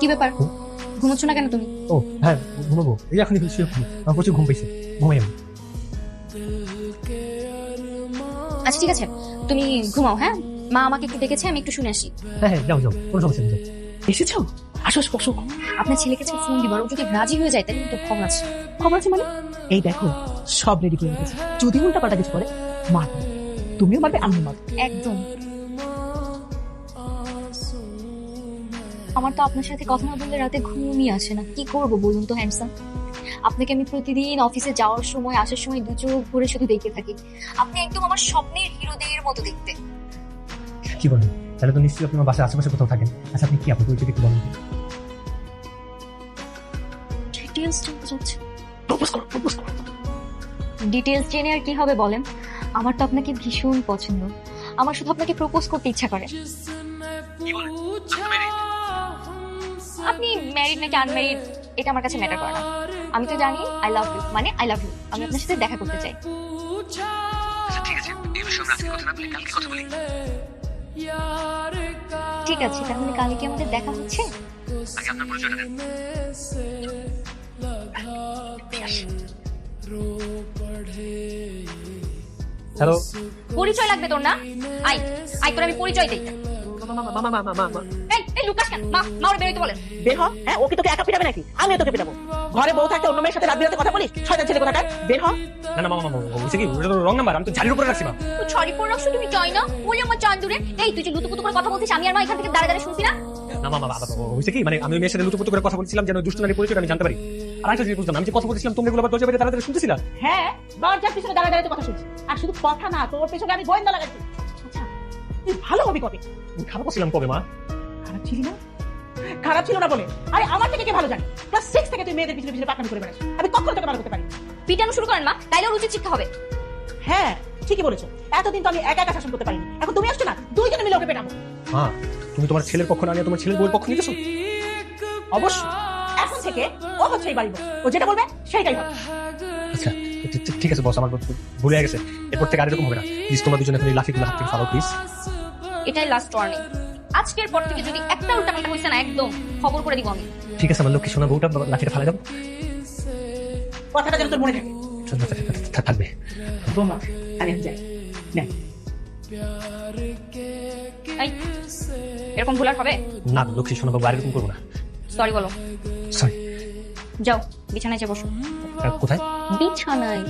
কি ব্যাপার? ঘুমোচ্ছ না কেন তুমি? ও হ্যাঁ ঘুমাবো। এই এখনই শুয়ে ঘুম আমার প্রচুর ঘুম পেয়েছে ঘুমাই আমি। আচ্ছা ঠিক আছে। তুমি ঘুমাও হ্যাঁ? মা আমাকে একটু ডেকেছে আমি একটু শুনে আসি। হ্যাঁ হ্যাঁ যাও যাও। কোনো সমস্যা নেই যাও। এসেছ? আসো আসো বসো আপনার ছেলেকে আজকে ফোন দিব আর ও যদি রাজি হয়ে যায় তাহলে কিন্তু খবর আছে। খবর আছে মানে? এই দেখো সব রেডি করে রেখেছি। যদি উল্টা পাল্টা কিছু করে মারবে। তুমিও মারবে আমিও মারবে। একদম। আমার তো আপনার সাথে কথা না বললে রাতে ঘুমই আসে না। কি করব বলুন তো হ্যান্ডসাম আপনাকে আমি প্রতিদিন অফিসে যাওয়ার সময় আসার সময় দু চোখ ভরে শুধু দেখে থাকি। আপনি একদম আমার স্বপ্নের হিরোদের মতো দেখতে। কি বলেন? তাহলে তো নিশ্চয়ই আপনি আমার বাসার আশেপাশে কোথাও থাকেন। আচ্ছা আপনি কি আপনার পরিচয় একটু বলেন। ডিটেলস জানতে চাচ্ছি। প্রপোজ করো প্রপোজ করো। ডিটেলস জেনে আর কি হবে বলেন? আমার তো আপনাকে ভীষণ পছন্দ। আমার শুধু আপনাকে প্রপোজ করতে ইচ্ছা করে। আপনি ম্যারিড নাকি আনম্যারিড এটা আমার কাছে ম্যাটার করে না। আমি তো জানি আই লাভ ইউ মানে আই লাভ ইউ আমি আপনার সাথে দেখা করতে চাই। ঠিক আছে। তাহলে কালকে কি আমাদের দেখা হচ্ছে? হ্যালো পরিচয় লাগবে তোর না? আই আই তোর আমি পরিচয় দিই। মামা মামা মামা মামা মামা। এই লুকাস কেন? মা মা ওর বেরোইতে বলেন বের হ হ্যাঁ ওকে তোকে একা পিটাবে নাকি? আমিও তোকে পিটাবো। ঘরে বউ থাকতে অন্য মেয়ের সাথে রাত বিরাতে কথা বলিস? ছয়টা ছেলে কোথাকার? বের হ। না না মামা মামা বলছে কি ওটা তো রং নাম্বার আমি তো ঝাড়ির উপরে রাখছি মা। তুই ছড়ি পড়ে রাখছো তুমি চাই না? বলি আমার চান্দুরে। এই তুই যে লুতুপুতু করে কথা বলছিস আমি আর মা এখান থেকে দাঁড়া দাঁড়া শুনছি না? না মামা বাবা হয়েছে কি? মানে আমি ওই মেয়ের সাথে লুতুপুতু করে কথা বলছিলাম যেন দুষ্ট নারী পরিচয় আমি জানতে পারি। আর একটা জিনিস বুঝলাম আমি যে কথা বলছিলাম তোমরা এগুলো আবার দরজা বেরিয়ে তাড়াতাড়ি শুনতেছিলা? হ্যাঁ দরজার পিছনে দাঁড়া দাঁড়াতে কথা শুনছি। আর শুধু কথা না তোর পেছনে আমি গোয়েন্দা লাগাচ্ছি। আচ্ছা তুই ভালো হবি কবে? আমি খারাপ ছিলাম কবে মা? খারাপ ছিলি না? খারাপ ছিল না বলে? আরে আমার থেকে কে ভালো জানে? ক্লাস সিক্স থেকে তুই মেয়েদের পিছনে পিছনে পাকামি করে বেড়াস আমি কখনো তোকে ভালো করতে পারি পিটানো শুরু করেন মা তাইলে ওর উচিত শিক্ষা হবে। হ্যাঁ ঠিকই বলেছ। এতদিন তো আমি একা একা শাসন করতে পারিনি। এখন তুমি আসছো না দুইজনে মিলে ওকে পেটাবো। মা তুমি তোমার ছেলের পক্ষ না নিয়ে তোমার ছেলের বউয়ের পক্ষ নিতেছো অবশ্যই। এখন থেকে ও হচ্ছে এই বাড়ি বউ। ও যেটা বলবে সেইটাই হবে। আচ্ছা ঠিক- ঠিক- ঠিক আছে বস আমার ভুলে গেছে। এরপর থেকে আর এরকম হবে না। প্লিজ তোমরা দুজনে এখন এই লাফিগুলো হাত থেকে ফালো প্লিজ এটাই লাস্ট ওয়ার্নিং আজকের পর থেকে যদি একটা উল্টাপাল্টা হয়েছে না একদম খবর করে দিব আমি। ঠিক আছে আমার লক্ষ্মী সোনা বউটা লাঠিটা ফেলা যাব কথাটা যেন তোর মনে থাকে। থাকবে। বোমা আমি যাই না। এরকম ভুল আর হবে? না লক্ষ্মী সোনা বাবু আর এরকম করব না। সরি বলো। সরি যাও বিছানায় যে বসো। কোথায়? বিছানায়।